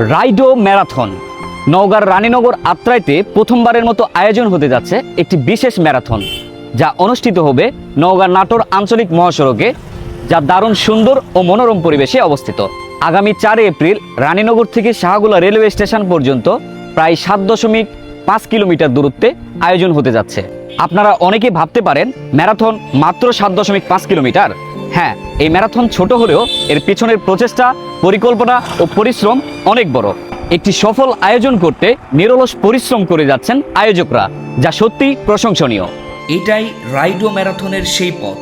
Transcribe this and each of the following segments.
রাইডো marathon. নওগাঁর রানীনগর আত্রাইতে প্রথমবারের মতো আয়োজন হতে যাচ্ছে একটি বিশেষ ম্যারাথন, যা অনুষ্ঠিত হবে নওগাঁ নাটোর আঞ্চলিক মহাসড়কে, যা দারুণ সুন্দর ও মনোরম পরিবেশে অবস্থিত। আগামী চার এপ্রিল রানীনগর থেকে শাহগুলা রেলওয়ে স্টেশন পর্যন্ত প্রায় সাত দশমিক পাঁচ কিলোমিটার দূরত্বে আয়োজন হতে যাচ্ছে। আপনারা অনেকে ভাবতে পারেন, ম্যারাথন মাত্র সাত দশমিক পাঁচ কিলোমিটার। হ্যাঁ এই ম্যারাথন ছোট হলেও এর পেছনের প্রচেষ্টা, পরিকল্পনা ও পরিশ্রম অনেক বড়। একটি সফল আয়োজন করতে নিরলস পরিশ্রম করে যাচ্ছেন আয়োজকরা, যা সত্যি প্রশংসনীয়। এটাই রাইডো ম্যারাথনের সেই পথ,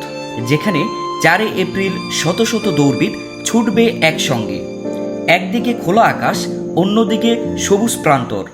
যেখানে চারে এপ্রিল শত শত দৌড়বিদ ছুটবে একসঙ্গে। একদিকে খোলা আকাশ, অন্যদিকে সবুজ প্রান্তর।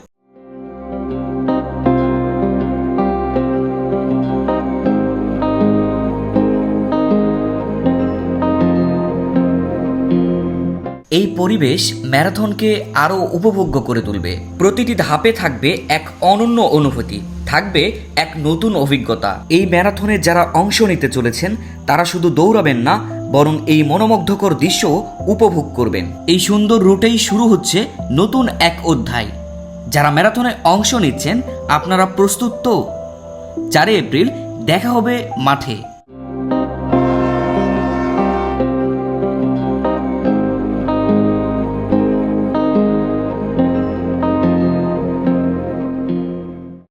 এই পরিবেশ ম্যারাথনকে আরও উপভোগ্য করে তুলবে। প্রতিটি ধাপে থাকবে এক অনন্য অনুভূতি, থাকবে এক নতুন অভিজ্ঞতা। এই ম্যারাথনে যারা অংশ নিতে চলেছেন, তারা শুধু দৌড়াবেন না, বরং এই মনোমুগ্ধকর দৃশ্য উপভোগ করবেন। এই সুন্দর রুটেই শুরু হচ্ছে নতুন এক অধ্যায়। যারা ম্যারাথনে অংশ নিচ্ছেন, আপনারা প্রস্তুত তো? চারে এপ্রিল, দেখা হবে মাঠে।